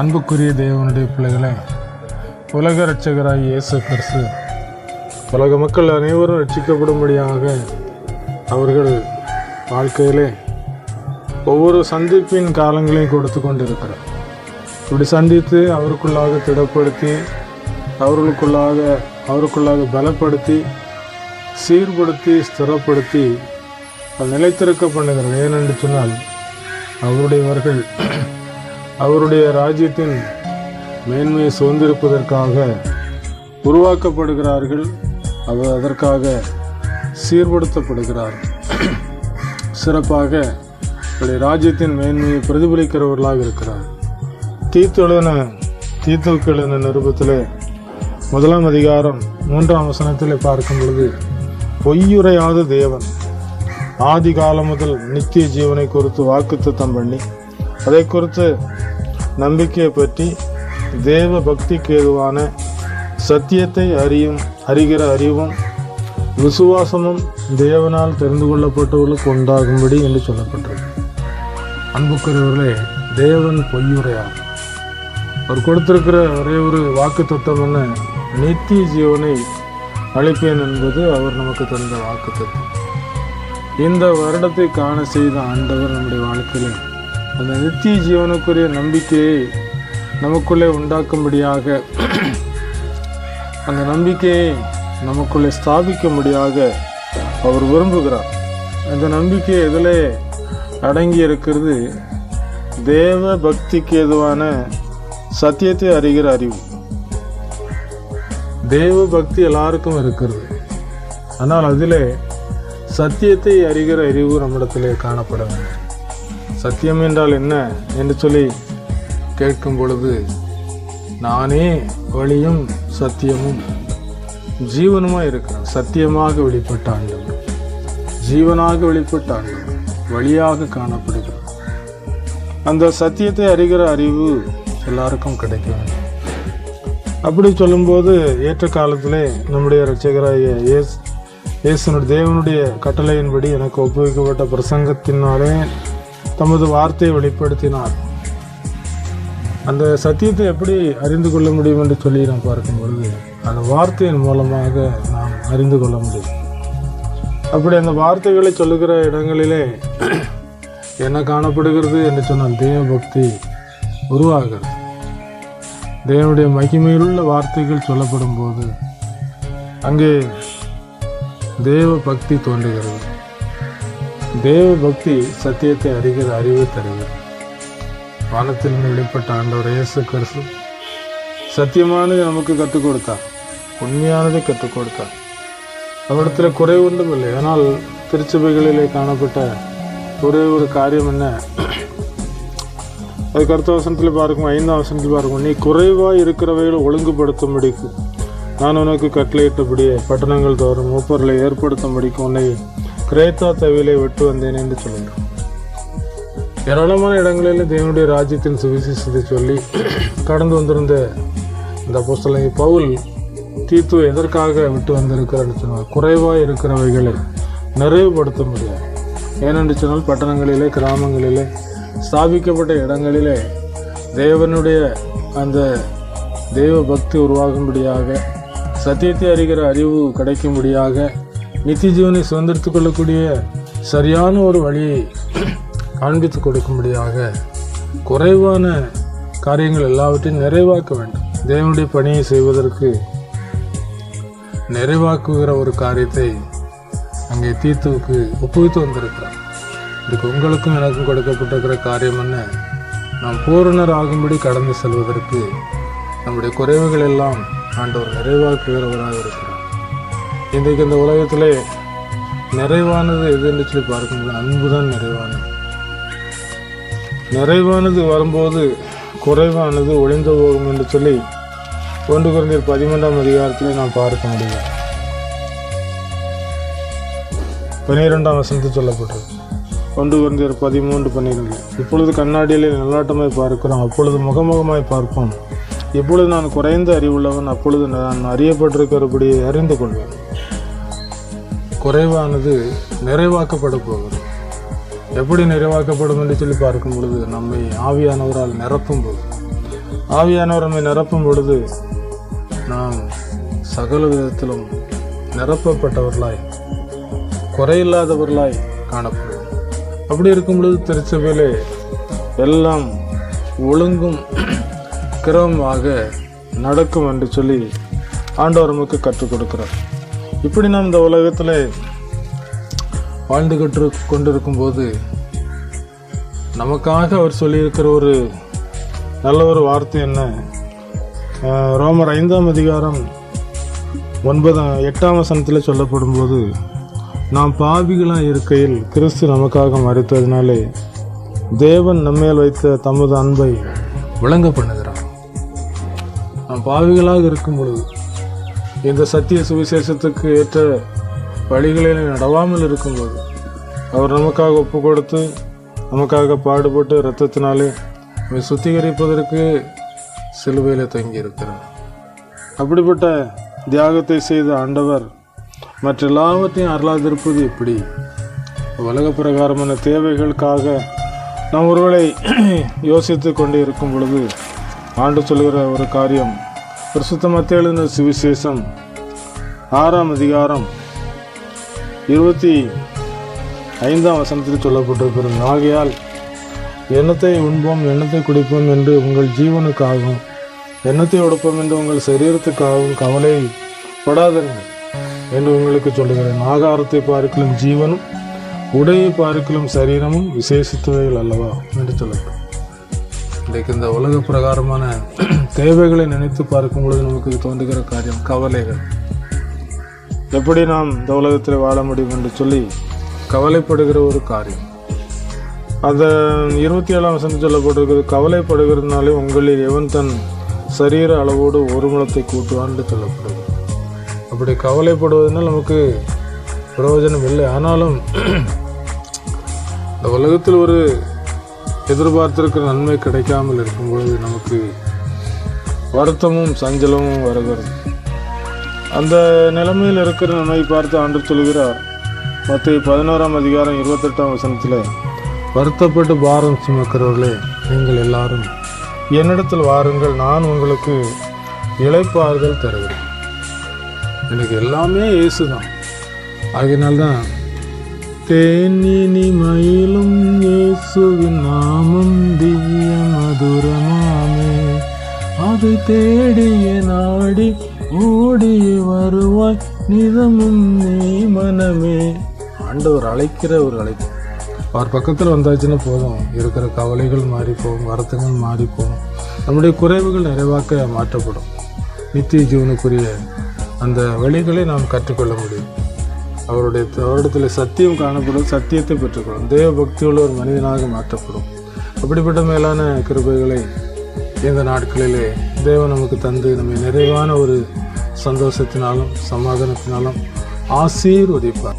அன்புக்குரிய தேவனுடைய பிள்ளைகளே உலக ரட்சகராக இயேசு கிறிஸ்து உலக மக்கள் அனைவரும் ரட்சிக்கப்படும்படியாக அவர்கள் வாழ்க்கையிலே ஒவ்வொரு சந்திப்பின் காலங்களையும் கொடுத்து கொண்டிருக்கிறார். இப்படி சந்தித்து அவருக்குள்ளாக திடப்படுத்தி அவர்களுக்குள்ளாக அவருக்குள்ளாக பலப்படுத்தி சீர்படுத்தி ஸ்திரப்படுத்தி அது நிலைத்திருக்க பண்ணுகிறார். ஏனென்று சொன்னால் அவருடையவர்கள் அவருடைய ராஜ்யத்தின் மேன்மையை சுதந்திருப்பதற்காக உருவாக்கப்படுகிறார்கள். அவர் அதற்காக சீர்படுத்தப்படுகிறார்கள் சிறப்பாக அவருடைய ராஜ்யத்தின் மேன்மையை பிரதிபலிக்கிறவர்களாக இருக்கிறார். தீத்து தீத்துக்கள் என்ற நிருபத்தில் முதலாம் அதிகாரம் மூன்றாம் வசனத்தில் பார்க்கும் பொழுது பொய்யுரையாத தேவன் ஆதி காலம் முதல் நித்திய ஜீவனை குறித்து வாக்குத்தத்தம் பண்ணி அதை குறித்து நம்பிக்கையை பற்றி தேவ பக்திக்கு ஏதுவான சத்தியத்தை அறியும் அறிகிற அறிவும் விசுவாசமும் தேவனால் தெரிந்து கொள்ளப்பட்டவர்களுக்கு உண்டாகும்படி என்று சொல்லப்பட்டது அன்புக்குரியவர்களே தேவன் பொய்யுரையார் அவர் கொடுத்திருக்கிற ஒரே ஒரு வாக்கு தத்துவம் என்ன? நித்திய ஜீவனை அளிப்பேன் என்பது அவர் நமக்கு தந்த வாக்கு தத்துவம். இந்த வருடத்தை காண செய்த ஆண்டவர் நம்முடைய வாழ்க்கையில் அந்த நித்திய ஜீவனுக்குரிய நம்பிக்கையை நமக்குள்ளே உண்டாக்கும்படியாக அந்த நம்பிக்கையை நமக்குள்ளே ஸ்தாபிக்கும்படியாக அவர் விரும்புகிறார். அந்த நம்பிக்கை எதில் அடங்கி இருக்கிறது தேவ பக்திக்கு எதுவான சத்தியத்தை அறிகிற அறிவு. தேவ பக்தி எல்லாருக்கும் இருக்கிறது. ஆனால் அதில் சத்தியத்தை அறிகிற அறிவு நம்மிடத்திலே காணப்பட வேண்டும் சத்தியம் என்றால் என்ன என்று சொல்லி கேட்கும் பொழுது நானே வழியும் சத்தியமும் ஜீவனுமாக இருக்கிறேன். சத்தியமாக வெளிப்பட்ட ஆண்டவர் ஜீவனாக வெளிப்பட்ட ஆண்டவர் வழியாக காணப்படுகிறது அந்த சத்தியத்தை அறிகிற அறிவு எல்லாருக்கும் கிடைக்க வேண்டும் அப்படி சொல்லும்போது ஏற்ற காலத்திலே நம்முடைய இரட்சகராகிய இயேசு இயேசுனுடைய தேவனுடைய கட்டளையின்படி எனக்கு ஒப்புவிக்கப்பட்ட பிரசங்கத்தினாலே தமது வார்த்தையை வெளிப்படுத்தினார். அந்த சத்தியத்தை எப்படி அறிந்து கொள்ள முடியும் என்று சொல்லி நாம் பார்க்கும் பொழுது அந்த வார்த்தையின் மூலமாக நாம் அறிந்து கொள்ள முடியும். அப்படி அந்த வார்த்தைகளை சொல்லுகிற இடங்களிலே என்ன காணப்படுகிறது என்று சொன்னால் தேவ பக்தி உருவாகிறது. தேவனுடைய மகிமையிலுள்ள வார்த்தைகள் சொல்லப்படும் போது அங்கே தேவ பக்தி தோன்றுகிறது. தேவ பக்தி சத்தியத்தை அறிகிற அறிவு தருகிறது வானத்திலிருந்து வெளிப்பட்ட ஆண்டவர் இயேசு கிறிஸ்து சத்தியமானது நமக்கு கற்றுக் கொடுத்தார். உண்மையானதை கற்றுக் கொடுத்தார். அவரிடத்தில் குறை ஒன்றும் இல்லை ஆனால் திருச்சபைகளிலே காணப்பட்ட ஒரே ஒரு காரியம் என்ன? அதுக்கு அடுத்த வசனத்தில் பார்க்கும் ஐந்தாம் வசனத்தில் பார்க்கும் நீ குறைவாக இருக்கிறவைகளை ஒழுங்குபடுத்தும்படிக்கு நான் உனக்கு கட்டளையிட்டபடியே பட்டணங்கள் தோறும் மூப்பர்களை ஏற்படுத்தும்படிக்கு உன்னை கிரேத்தா தவிலை விட்டு வந்தேன் என்று சொல்லுங்கள் ஏராளமான இடங்களில் தேவனுடைய ராஜ்யத்தின் சுவிசேஷத்தை சொல்லி கடந்து வந்திருந்த இந்த புஸ்தலை பவுல் தீத்து எதற்காக விட்டு வந்திருக்கிறான்னு சொன்னால் குறைவாக இருக்கிறவைகளை நிறைவுபடுத்த முடியாது ஏனென்று சொன்னால் பட்டணங்களிலே கிராமங்களிலே ஸ்தாபிக்கப்பட்ட இடங்களிலே தேவனுடைய அந்த தெய்வ பக்தி உருவாகும்படியாக சத்தியத்தை அறிகிற அறிவு கிடைக்கும்படியாக நித்திய ஜீவனை சுதந்திரத்துக் கொள்ளக்கூடிய சரியான ஒரு வழியை காண்பித்து கொடுக்கும்படியாக குறைவான காரியங்கள் எல்லாவற்றையும் நிறைவாக்க வேண்டும். தேவனுடைய பணியை செய்வதற்கு நிறைவாக்குகிற ஒரு காரியத்தை அங்கே தீத்துவுக்கு ஒப்புவித்து வந்திருக்கிறார். இதுக்கு உங்களுக்கும் எனக்கும் கொடுக்கப்பட்டிருக்கிற காரியம் என்ன? நாம் பூரணர் ஆகும்படி கடந்து செல்வதற்கு நம்முடைய குறைவுகள் எல்லாம் ஆண்டவர் நிறைவாக்குகிறவராக இருக்கிறார். இன்றைக்கு இந்த உலகத்தில் நிறைவானது எது என்று சொல்லி பார்க்கும்போது அன்பு தான் நிறைவானது. நிறைவானது வரும்போது குறைவானது ஒளிந்து போகும் என்று சொல்லி ஒன்று குறைந்தர் பதிமூன்றாம் அதிகாரத்தில் நாம் பார்க்க முடியும். பனிரெண்டாம் வசனத்தில் சொல்லப்பட்டது ஒன்று குறைந்தர் பதிமூன்று பன்னிரெண்டு. இப்பொழுது கண்ணாடியிலே நல்லாட்டமாய் பார்க்கிறோம் அப்பொழுது முகமுகமாய் பார்ப்போம். இப்பொழுது நான் குறைந்த அறிவுள்ளவன் அப்பொழுது நான் அறியப்பட்டிருக்கிறபடியை அறிந்து கொள்வேன். குறைவானது நிறைவாக்கப்பட போகிறது. எப்படி நிறைவாக்கப்படும் என்று சொல்லி பார்க்கும் பொழுது நம்மை ஆவியானவரால் நிரப்பும் போது ஆவியானவர் நம்மை நிரப்பும் பொழுது நாம் சகல விதத்திலும் நிரப்பப்பட்டவர்களாய் குறையில்லாதவர்களாய் காணப்படும். அப்படி இருக்கும் பொழுது திருச்சபையிலே எல்லாம் ஒழுங்கும் கிரமமாக நடக்கும் என்று சொல்லி ஆண்டவர் நமக்கு கற்றுக் கொடுக்கிறார். இப்படி நாம் இந்த உலகத்தில் வாழ்ந்து கற்று கொண்டிருக்கும் போது நமக்காக அவர் சொல்லியிருக்கிற ஒரு நல்ல ஒரு வார்த்தை என்ன? ரோமர் ஐந்தாம் அதிகாரம் ஒன்பதாம் எட்டாம் வசனத்தில் சொல்லப்படும் போது நாம் பாவிகளாக இருக்கையில் கிறிஸ்து நமக்காக மறுத்ததினாலே தேவன் நம்மேல் வைத்த தமது அன்பை விளங்க பண்ணுகிறார் நாம் பாவிகளாக இருக்கும் பொழுது இந்த சத்திய சுவிசேஷத்துக்கு ஏற்ற வழிகளில் நடவாமல் இருக்கும்போது அவர் நமக்காக ஒப்பு கொடுத்து நமக்காக பாடுபட்டு இரத்தத்தினாலே நம்மை சுத்திகரிப்பதற்கு சிலுவையில் தங்கி இருக்கிறார் அப்படிப்பட்ட தியாகத்தை செய்த ஆண்டவர் மற்ற எல்லாவற்றையும் அருளாதிருப்பது எப்படி? உலக பிரகாரமான தேவைகளுக்காக நாம் ஒருவேளை யோசித்து கொண்டே இருக்கும் பொழுது ஆண்டு சொல்கிற ஒரு காரியம் பிரசுத்த மத்திய சுவிசேஷம் ஆறாம் அதிகாரம் இருபத்தி ஐந்தாம் வசனத்தில் சொல்லப்பட்டிருக்கிறது. ஆகையால் எண்ணத்தை உண்போம் எண்ணத்தை குடிப்போம் என்று உங்கள் ஜீவனுக்காகவும் எண்ணத்தை உடுப்போம் என்று உங்கள் சரீரத்துக்காகவும் கவலை படாதீர்கள் என்று உங்களுக்கு சொல்லுகிறேன். ஆகாரத்தை பார்க்கலும் ஜீவனும் உடையை பார்க்கலும் சரீரமும் விசேஷித்தவைகள் அல்லவா? என்று சொல்லப்படும் இன்றைக்கு இந்த உலக பிரகாரமான தேவைகளை நினைத்து பார்க்கும் பொழுது நமக்கு தோன்றுகிற காரியம் கவலைகள். எப்படி நாம் இந்த உலகத்தில் வாழ முடியும் என்று சொல்லி கவலைப்படுகிற ஒரு காரியம். அந்த இருபத்தி ஏழாம் வசனம் சொல்லப்பட்டிருக்கிறது கவலைப்படுகிறதுனாலே உங்களில் எவன் தன் சரீர அளவோடு ஒரு முளத்தை கூட்டுவான்னு சொல்லப்படுது அப்படி கவலைப்படுவதனால் நமக்கு பிரயோஜனம் இல்லை. ஆனாலும் இந்த உலகத்தில் ஒரு எதிர்பார்த்திருக்கிற நன்மை கிடைக்காமல் இருக்கும் பொழுது நமக்கு வருத்தமும் சஞ்சலமும் வருகிறது. அந்த நிலைமையில் இருக்கிற நம்மை பார்த்து ஆண்டு சொல்கிறார். மற்ற பதினோராம் அதிகாரம் இருபத்தெட்டாம் வசனத்தில் வருத்தப்பட்டு பாரம் சுமக்கிறவர்களே நீங்கள் எல்லாரும் என்னிடத்தில் வாருங்கள் நான் உங்களுக்கு இழைப்பாறுதல் தருகிறேன். எனக்கு எல்லாமே இயேசு தான் ஆகினால்தான் தேனினி மயிலும் இயேசுவின் நாமம் திவ்ய மதுரமாமே. அது தேடிய நாடி ஓடி வருவாய் நிதமும் நீ மனமே. ஆண்டவர் அழைக்கிற ஒரு அழைப்பு. அவர் பக்கத்தில் வந்தாச்சுன்னா போதும். இருக்கிற கவலைகள் மாறி போகும் வருத்தங்கள் மாறி போகும் நம்முடைய குறைவுகள் நிறைவாக்க மாற்றப்படும். நித்திய ஜீவனுக்குரிய அந்த வழிகளை நாம் கற்றுக்கொள்ள முடியும். அவருடைய தோட்டத்தில் சத்தியம் காணப்படும் சத்தியத்தை பெற்றுக்கொள்ளும். தேவ பக்தியுள்ள ஒரு மனிதனாக மாற்றப்படும். அப்படிப்பட்ட மேலான கிருபைகளை இந்த நாட்களிலே தேவன் நமக்கு தந்து நம்மை நிறைவான ஒரு சந்தோஷத்தினாலும் சமாதானத்தினாலும் ஆசீர்வதிப்பார்.